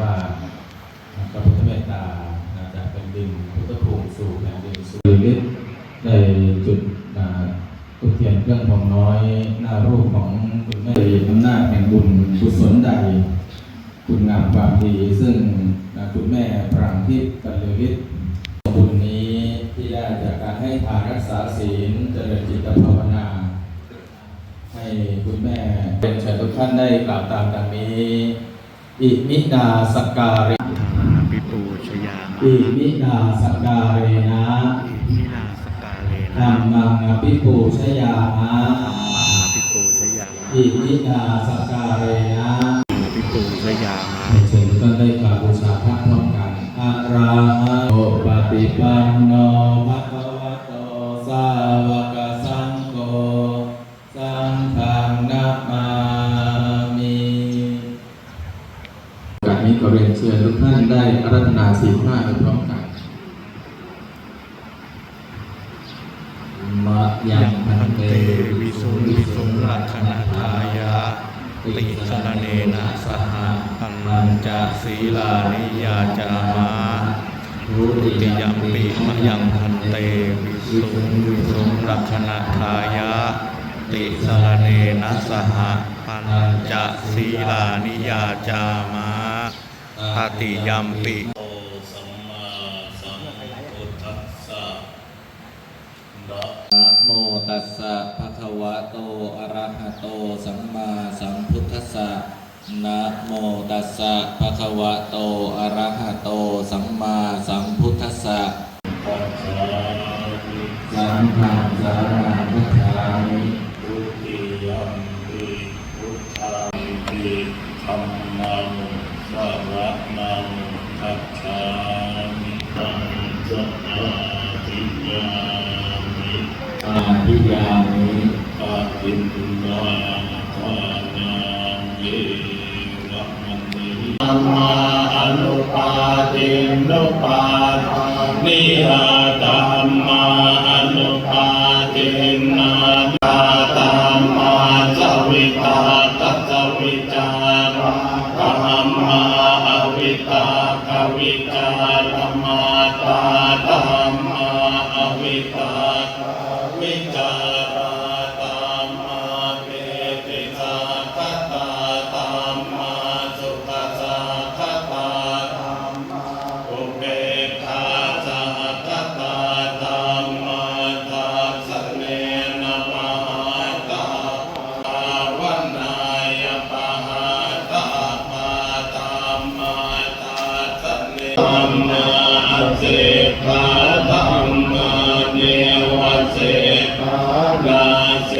ว่าพระพุทธเมตตาจากแผ่นดินพุทธภูมิสู่แผ่นดินสู่ฤทธิ์ได้จุดอ่าทุเทียนเครื่องทองน้อยหน้ารูปของคุณแม่อำนาจแห่งบุญกุศลใด คุณงามความดีซึ่งคุณแม่พรังทิพย์กัลยฤทธิ์บุญนี้ที่ได้จากการให้ทานรักษาศีลเจริญจิตภาวนาให้คุณแม่เป็นเชิญทุกท่านได้กล่าวตามดังนี้ อิมินาสกการิทาปิปูชยามาอิมินาสกการเรนะอิมินาสกาเลธรรนะมังอภิปูชยามะมาปิปูชยามาอิมินาสกการเรนะ เชิญทุกท่านได้อารัธนาศีลห้าไปพร้อมกันมะยังพันเตวิสุวิสุงลักขณทายะติสรเนนะสหพันจะศีลานิยาจามาทุติยมปิมะยังพันเตวิสุวิสุงลักขณทายะติสรเนนะสหพันจศีลานิยาจามา ทติยมปิโตสัมมาสัมพุทธัสสะนะนะโมตัสสะภะคะวะโต อะระหะโต สัมมาสัมพุทธัสสะนะโมตัสสะภะคะวะโต อะระหะโต สัมมาสัมพุทธัสสะปัจจามิสัมฆังสาราพุทธามิทุติยัมปิพุทธังปิธัมมังสร ทิยามิอาทิยามิอาทินนาทานามิระมันนิธัมมาอนุปาทินุปาทานิอาตัมมาอนุปาทินาตาตัมมาสวิตาตัสวิจาราตัมมาอวิตา วิตาธรมาตา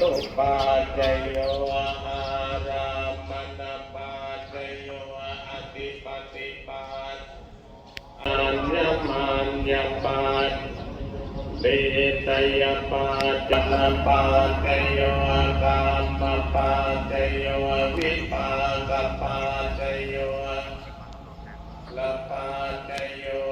ตุปัจจโยอารามณปัจจโยอธิปติปัจอัญญมัญญปัจเบตยปัจจนปัจจโยกรรมปัจจโยวิปากปัจจโยละปาตโย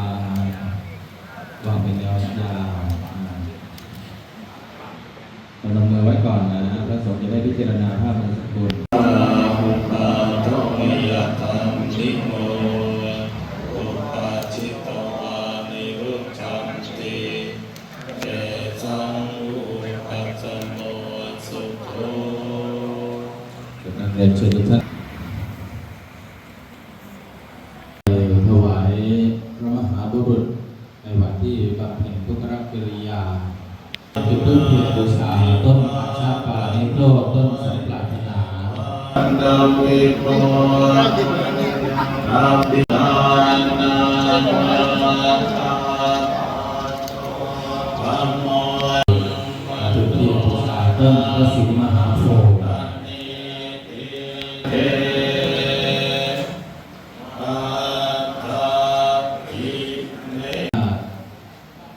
นะพระสงฆ์จะได้พิจารณาภาพในสกุลอาหุปาโตยะธรรมนิโมอุปาชิตวานิรุจจันติเตสังอุปัสสโมสุโขจากนั้นเรียนเชิญทุกท่าน ต้นพระศรีมหาโพธิ์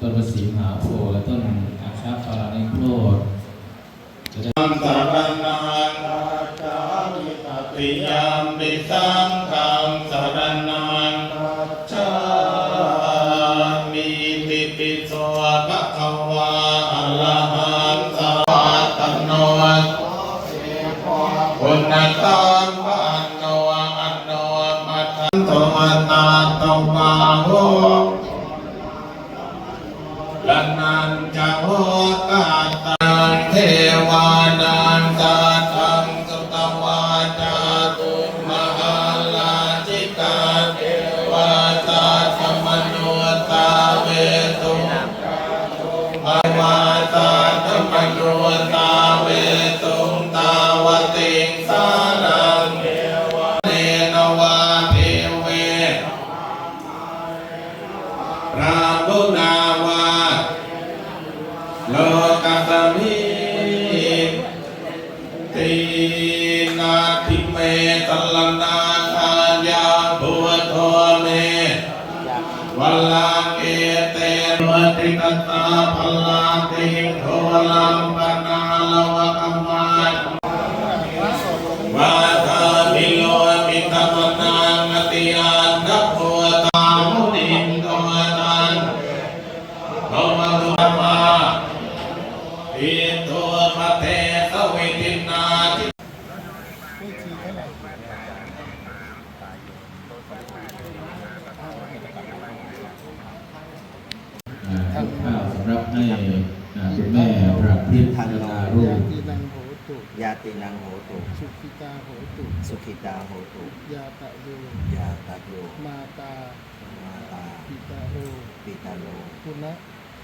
ต้นพระศรีมหาโพธิ์และต้นอาชาปานิโรธจะได้ ปุณตังปันโนอันโนมัทันโตอัตตาตวาโห ติกตาพลาติโทลัมป คุณแม่ประพิษพัฒนารูปตินังโหตุยาตินังโหตุสุขิตาโหตุสุขิตาโหตุยาตะโยยาตะโยมาตามาตาปิตาโอปิตาโลปุณะ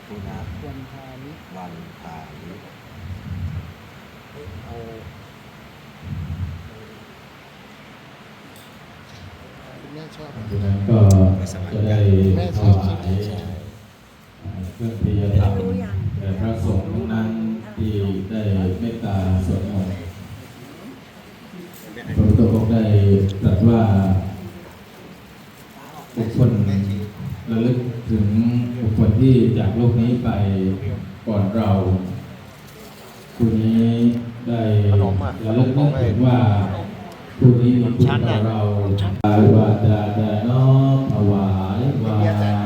ปุณะวันทานิวันทานิคุณแม่ชอบดังนั้นก็จะได้ถวายอ่าเครื่องพิยธรรมแด่ พระสงฆ์ทั้งนั้นที่ได้เมตตาสวดมนต์พระพุทธองค์ได้ตรัสว่าบุคคลระลึกถึงบุคคลที่จากโลกนี้ไปก่อนเราผู้นี้ได้ระลึกนึกถึงว่าผู้นี้มีคุณต่อเราอาวาจาดาน้อมถวายวา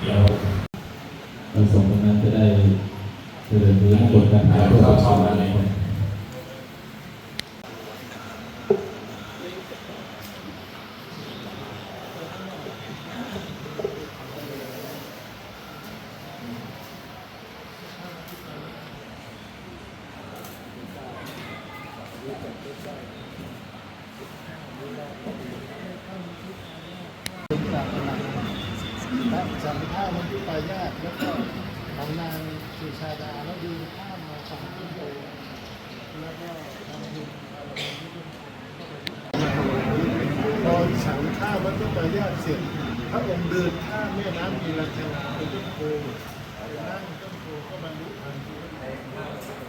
เดี๋ยวเราส่งตรงนั้นจะได้เจริญรู้บทการถ่ายรูปสองอะไรคนเป็นป รารถนาและสัมภาษณ์มันที่ปยาตแล้วก็ของนางสุชาดาแล้วดูข้ามมาฝั่งต้นโพแล้วก็ทำบุญพอฉันข้าววัดต้นปลายาตเสร็จพระองค์เดินข้ามแม่น้ำมีราชนาไปต้นโพนั่งต้นโพก็บรรลุธรรม